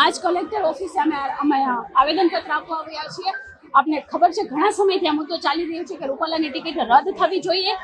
આજ કલેક્ટર ઓફિસે અમે અમે આવેદનપત્ર આપવા આવ્યા છીએ. આપને ખબર છે, ઘણા સમયથી આ મુદ્દો ચાલી રહ્યો છે કે રૂપાલાની ટિકિટ રદ થવી જોઈએ.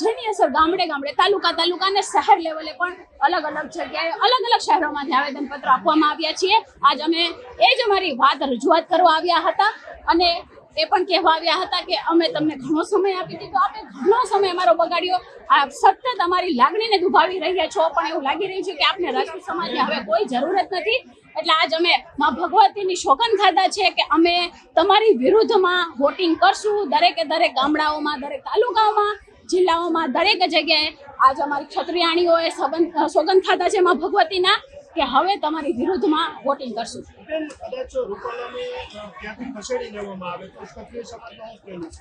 જેની અસર ગામડે ગામડે, તાલુકા તાલુકા અને શહેર લેવલે પણ અલગ અલગ જગ્યાએ, અલગ અલગ શહેરોમાંથી આવેદનપત્ર આપવામાં આવ્યા છીએ. આજ અમે એ જ અમારી વાત રજૂઆત કરવા આવ્યા હતા અને એ પણ કહેવા આવ્યા હતા કે અમે તમને ઘણો સમય આપી દીધો. આપે ઘણો સમય અમારો બગાડ્યો. આ સતત અમારી લાગણીને દુભાવી રહ્યા છો, પણ એવું લાગી રહ્યું છે કે આપને રાજપૂત સમાજની હવે કોઈ જરૂરત નથી. એટલે આજ અમે માં ભગવતીની શોકન ખાધા છે કે અમે તમારી વિરુદ્ધમાં વોટિંગ કરશું. દરેકે દરેક ગામડાઓમાં દરેક તાલુકાઓમાં જિલ્લાઓમાં દરેક જગ્યાએ આજ અમારી ક્ષત્રિયાણીઓએ સબંધ સોગંદ ખાધા છે માં ભગવતીના કે હવે તમારી વિરુદ્ધમાં વોટિંગ કરશું?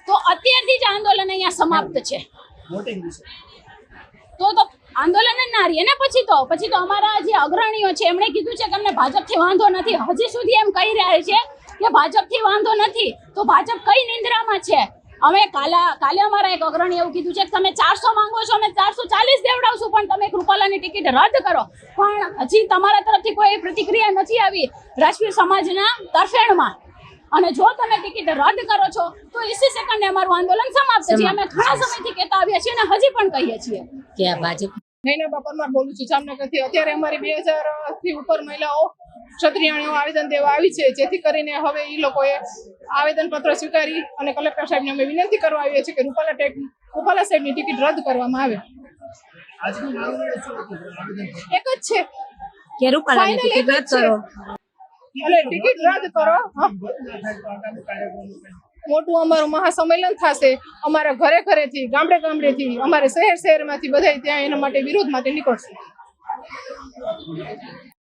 તો અત્યારથી જ આંદોલન અહીંયા સમાપ્ત છે. તો તો આંદોલન જ ના રહીએ ને પછી તો પછી તો અમારા જે અગ્રણીઓ છે એમણે કીધું છે કે અમને ભાજપથી વાંધો નથી. હજી સુધી એમ કહી રહ્યા છે કે ભાજપથી વાંધો નથી. તો ભાજપ કઈ નિંદ્રામાં છે? અમે કાલા કાલે અમારા એક અગ્રણી એવું કીધું છે કે તમે ચારસો માંગો છો અમે ચારસો ચાલીસ દેવડાવશું પણ તમે કૃપાલાની ટિકિટ રદ કરો. પણ હજી તમારા તરફથી કોઈ પ્રતિક્રિયા નથી આવી રાષ્ટ્રીય સમાજના તરફેણમાં. અને જો તમે ટિકિટ રદ કરો છો તો એસી સેકન્ડે અમારું આંદોલન સમાપ્ત છે. અમે ઘણા સમયથી કહેતા આવ્યા છીએ અને હજી પણ કહીએ છીએ. કે આ ભાજપ નૈના બાપરમાં બોલું છું જામનગરથી. અત્યારે અમારી બે હજારથી ઉપર મહિલાઓ ક્ષત્રિયાણીઓ આવેદન દેવા આવી છે. જેથી કરીને હવે એ લોકોએ આવેદનપત્ર સ્વીકારી અને કલેક્ટર સાહેબને અમે વિનંતી કરવા આવીએ છીએ કે રૂપાલા ટેક રૂપાલા સાહેબની ટિકિટ રદ કરવામાં આવે. એક જ છે. કે રૂપાલાની ટિકિટ રદ કરો. અને ટિકિટ રદ કરો. મોટું અમારું મહાસંમેલન થશે. અમારા ઘરે ઘરેથી, ગામડે ગામડેથી, અમારે શહેર શહેરમાંથી બધા ત્યાં એના માટે વિરોધ માટે નીકળશે.